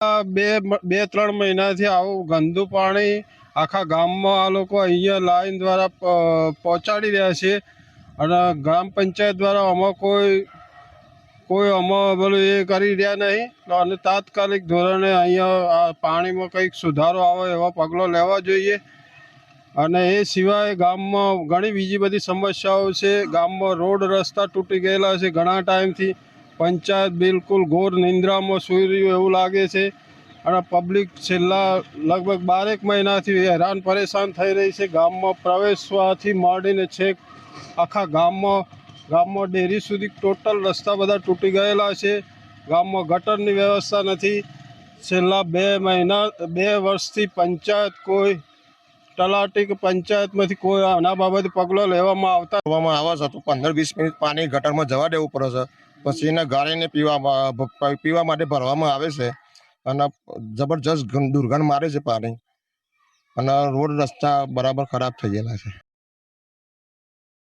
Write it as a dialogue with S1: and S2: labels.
S1: બે બે, ત્રણ મહિનાથી આવું ગંદુ પાણી આખા ગામમાં આ લોકો અહીંયા લાઈન દ્વારા પહોંચાડી રહ્યા છે. અને ગ્રામ પંચાયત દ્વારા આમાં કોઈ કોઈ આમાં પેલું એ કરી રહ્યા નહીં, અને તાત્કાલિક ધોરણે અહીંયા આ પાણીમાં કંઈક સુધારો આવે એવા પગલો લેવા જોઈએ. અને એ સિવાય ગામમાં ઘણી બીજી બધી સમસ્યાઓ છે. ગામમાં રોડ રસ્તા તૂટી ગયેલા છે ઘણા ટાઈમથી. પંચાયત બિલકુલ ઘોર નિંદ્રામાં સૂઈ રહ્યું એવું લાગે છે. અને પબ્લિક છેલ્લા લગભગ બારેક મહિનાથી હેરાન પરેશાન થઈ રહી છે. ગામમાં પ્રવેશવાથી માંડીને છેક આખા ગામમાં ગામમાં ડેરી સુધી ટોટલ રસ્તા બધા તૂટી ગયેલા છે. ગામમાં ગટરની વ્યવસ્થા નથી. છેલ્લા બે મહિના, બે વર્ષથી પંચાયત કોઈ તલાટી કે પંચાયતમાંથી કોઈ આના બાબતે પગલો લેવામાં આવતા?
S2: કરવામાં આવે છે તો પંદર વીસ મિનિટ પાણી ગટરમાં જવા દેવું પડે છે. પછી એને ગાળીને પીવા પીવા માટે ભરવામાં આવે છે. અને જબરજસ્ત દુર્ગંધ મારે છે પાણી. અને રોડ રસ્તા બરાબર ખરાબ થઈ ગયેલા છે.